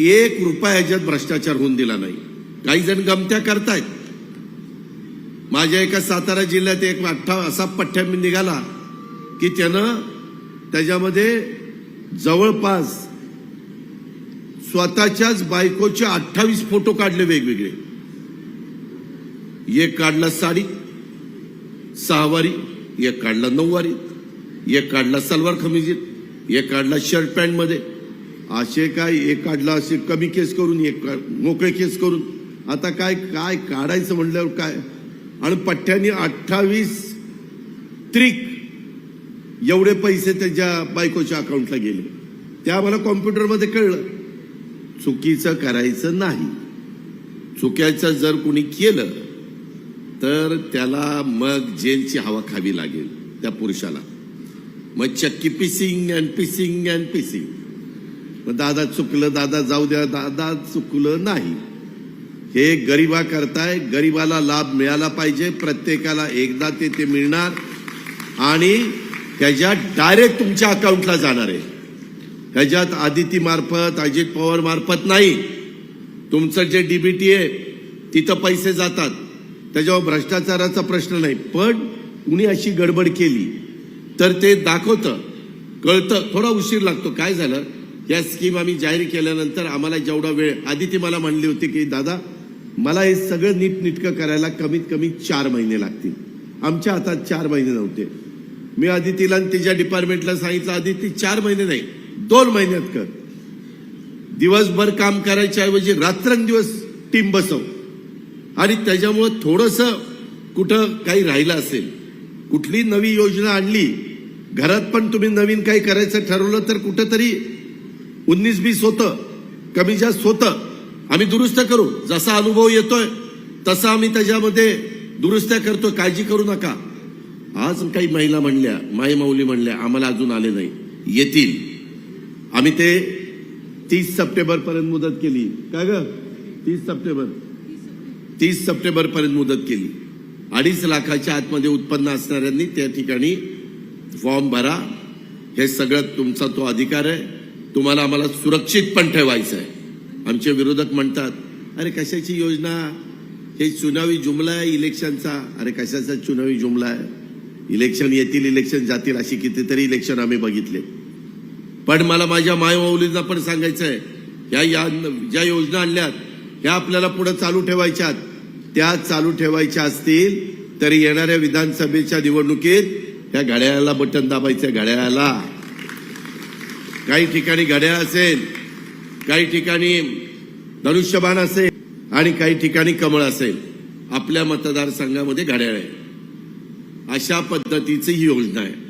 एक रुपया ह्याच्यात भ्रष्टाचार होऊन दिला नाही. काही जण गमत्या करतायत. माझ्या एका सातारा जिल्ह्यात एक अठ्ठा असा पठ्ठ्या निघाला की त्यानं त्याच्यामध्ये जवळपास स्वतःच्याच बायकोचे अठ्ठावीस फोटो काढले वेगवेगळे. एक काढला साडी सहावारी एक काढला नऊवारी एक काढला सलवार खमिजीत एक काढला शर्ट पॅन्टमध्ये. असे काय एक काढला असे कमी केस करून एक मोकळे केस करून. आता काय काय काढायचं म्हणल्यावर काय? आणि पठ्ठ्याने अठ्ठावीस त्रिक एवढे पैसे त्याच्या बायकोच्या अकाउंटला गेले. ते आम्हाला कॉम्प्युटरमध्ये कळलं. चुकीचं करायचं नाही. चुक्याचं जर कुणी केलं तर त्याला मग जेलची हवा खावी लागेल त्या पुरुषाला. मग चक्की पिसिंग अँड पिसिंग अँड पिसिंग. मग दादा चुकलं दादा जाऊ द्या दादा चुकलं नाही. हे गरिबा करताय गरिबाला लाभ मिळाला पाहिजे प्रत्येकाला एकदा ते ते मिळणार. आणि त्याच्यात डायरेक्ट तुमच्या अकाउंटला जाणार आहे. ह्याच्यात आदिती मार्फत अजित पवार मार्फत नाही. तुमचं जे डीबीटी आहे तिथं पैसे जातात. त्याच्यावर भ्रष्टाचाराचा प्रश्न नाही. पण कुणी अशी गडबड केली तर ते दाखवतं कळतं थोडा उशीर लागतो. काय झालं? या स्कीम आम्ही जाहीर केल्यानंतर आम्हाला जेवढा वेळ आधी ती मला म्हणली होती की दादा मला हे सगळं नीटनिटकं करायला कमीत कमी चार महिने लागतील. आमच्या हातात चार महिने नव्हते. मी आदितीला आणि तिच्या डिपार्टमेंटला सांगितलं आदिती चार महिने नाही दोन महिन्यात कर. दिवसभर काम करायच्या ऐवजी रात्रंदिवस टीम बसव. आणि त्याच्यामुळं थोडस कुठं काही राहिलं असेल कुठली नवी योजना आणली घरात पण तुम्ही नवीन काही करायचं ठरवलं तर कुठंतरी उन्नीस बीस होतं. कमी जास्त होतं. आम्ही दुरुस्त करू. जसा अनुभव येतोय तसा आम्ही त्याच्यामध्ये दुरुस्त्या करतो काळजी करू नका. आज काही महिला म्हणल्या माई माऊली म्हणल्या आम्हाला अजून आले नाही. येतील. आम्ही ते तीस सप्टेंबर पर्यंत मुदत केली. काय ग? तीस सप्टेंबर. तीस सप्टेंबर पर्यंत मुदत केली. अडीच लाखाच्या आतमध्ये उत्पन्न असणाऱ्यांनी त्या ठिकाणी फॉर्म भरा. हे सगळं तुमचा तो अधिकार आहे. तुम्हाला आम्हाला सुरक्षित पण ठेवायचं आहे आमचे विरोधक म्हणतात अरे कशाची योजना? हे चुनावी जुमला आहे इलेक्शनचा. अरे कशाचा चुनावी जुमला आहे? इलेक्शन येतील इलेक्शन जातील अशी कितीतरी इलेक्शन आम्ही बघितले. पण मला माझ्या मायमाऊलींना पण सांगायचं आहे ह्या या ज्या योजना आणल्यात ह्या आपल्याला पुढे चालू ठेवायच्यात. त्या चालू ठेवायच्या असतील तरी येणाऱ्या विधानसभेच्या निवडणुकीत त्या घड्याळाला बटन दाबायचं घड्याळाला. काही ठिकाणी घड्याळ असेल काही ठिकाणी धनुष्यबाण असेल आणि काही ठिकाणी कमळ असेल आपल्या मतदारसंघामध्ये घड्याळ आहे. अशा पद्धतीची ही योजना आहे.